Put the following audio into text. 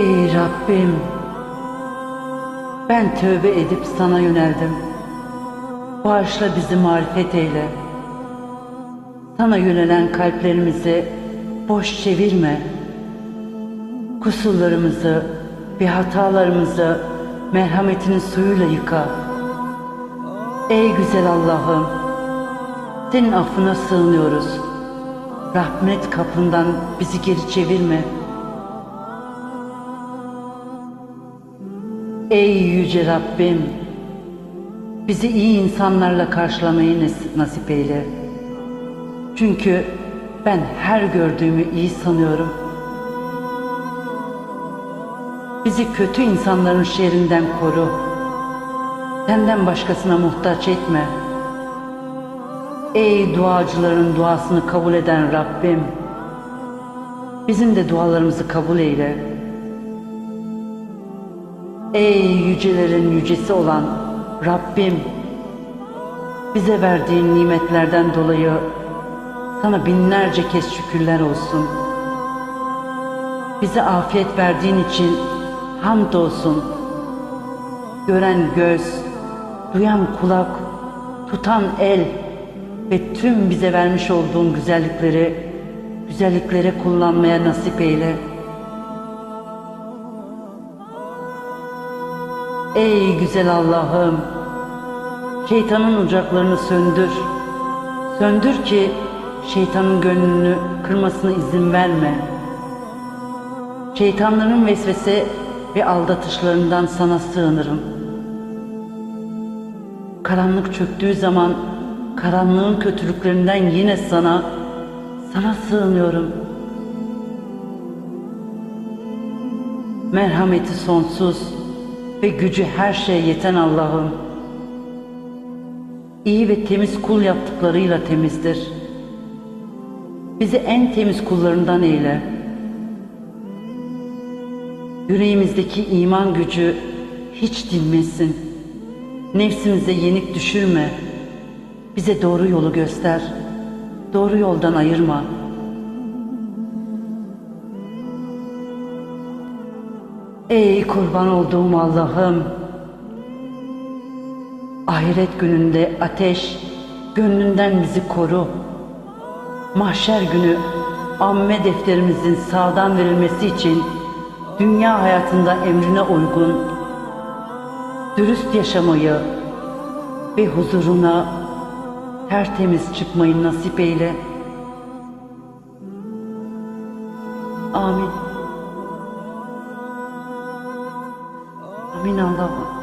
Rabbim, ben tövbe edip sana yöneldim. Bağışla bizi marifet eyle. Sana yönelen kalplerimizi boş çevirme. Kusurlarımızı ve hatalarımızı merhametinin suyuyla yıka. Ey güzel Allah'ım, senin affına sığınıyoruz. Rahmet kapından bizi geri çevirme. Ey yüce Rabbim, bizi iyi insanlarla karşılamayı nas- nasip eyle. Çünkü ben her gördüğümü iyi sanıyorum. Bizi kötü insanların şerrinden koru. Senden başkasına muhtaç etme. Ey duacıların duasını kabul eden Rabbim, bizim de dualarımızı kabul eyle. Ey yücelerin yücesi olan Rabbim, bize verdiğin nimetlerden dolayı sana binlerce kez şükürler olsun. Bize afiyet verdiğin için hamdolsun. Gören göz, duyan kulak, tutan el ve tüm bize vermiş olduğun güzellikleri güzelliklere kullanmaya nasip eyle. Ey güzel Allah'ım, şeytanın ocaklarını söndür. Söndür ki şeytanın gönlünü kırmasına izin verme. Şeytanların vesvese ve aldatışlarından sana sığınırım. Karanlık çöktüğü zaman karanlığın kötülüklerinden yine sana, sana sığınıyorum. Merhameti sonsuz ve gücü her şeye yeten Allah'ım. İyi ve temiz kul yaptıklarıyla temizdir. Bizi en temiz kullarından eyle. Yüreğimizdeki iman gücü hiç dinmesin. Nefsimize yenik düşürme. Bize doğru yolu göster. Doğru yoldan ayırma. Ey kurban olduğum Allah'ım. Ahiret gününde ateş gönlünden bizi koru. Mahşer günü amme defterimizin sağdan verilmesi için dünya hayatında emrine uygun dürüst yaşamayı ve huzuruna tertemiz çıkmayı nasip eyle. Amin. Amin Allah'ım.